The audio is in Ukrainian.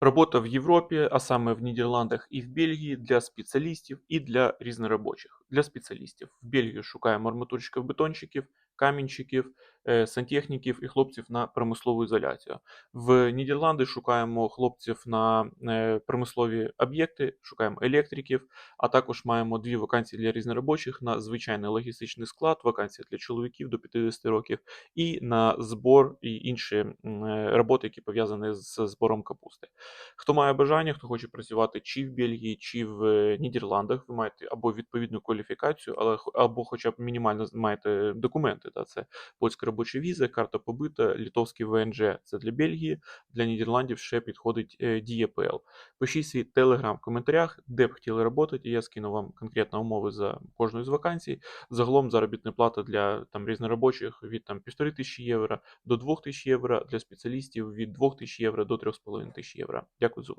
Робота в Європі, а саме в Нідерландах і в Бельгії для спеціалістів і для різноробочих. Для спеціалістів в Бельгію шукаємо арматурщиків, бетонщиків, камінщиків, е, сантехніків і хлопців на промислову ізоляцію. В Нідерланди шукаємо хлопців на е, промислові об'єкти, шукаємо електриків, а також маємо дві вакансії для різноробочих на звичайний логістичний склад, вакансія для чоловіків до 50 років, і на збор і інші е, роботи, які пов'язані з збором капусти. Хто має бажання, хто хоче працювати чи в Бельгії, чи в е, Нідерландах, ви маєте або відповідну кваліфікацію, або хоча б мінімально маєте документи. Це польська робоча віза, карта побита, літовський ВНЖ. Це для Бельгії, для Нідерландів ще підходить е, ДІЄПЛ. Пишіть свій телеграм в коментарях, де б хотіли працювати. Я скину вам конкретно умови за кожну з вакансій. Загалом заробітна плата для там різноробочих від там 1,5 тисячі євро до 2 тисяч євро, для спеціалістів від 2 тисяч євро до 3,5 тисяч євро. Дякую за увагу.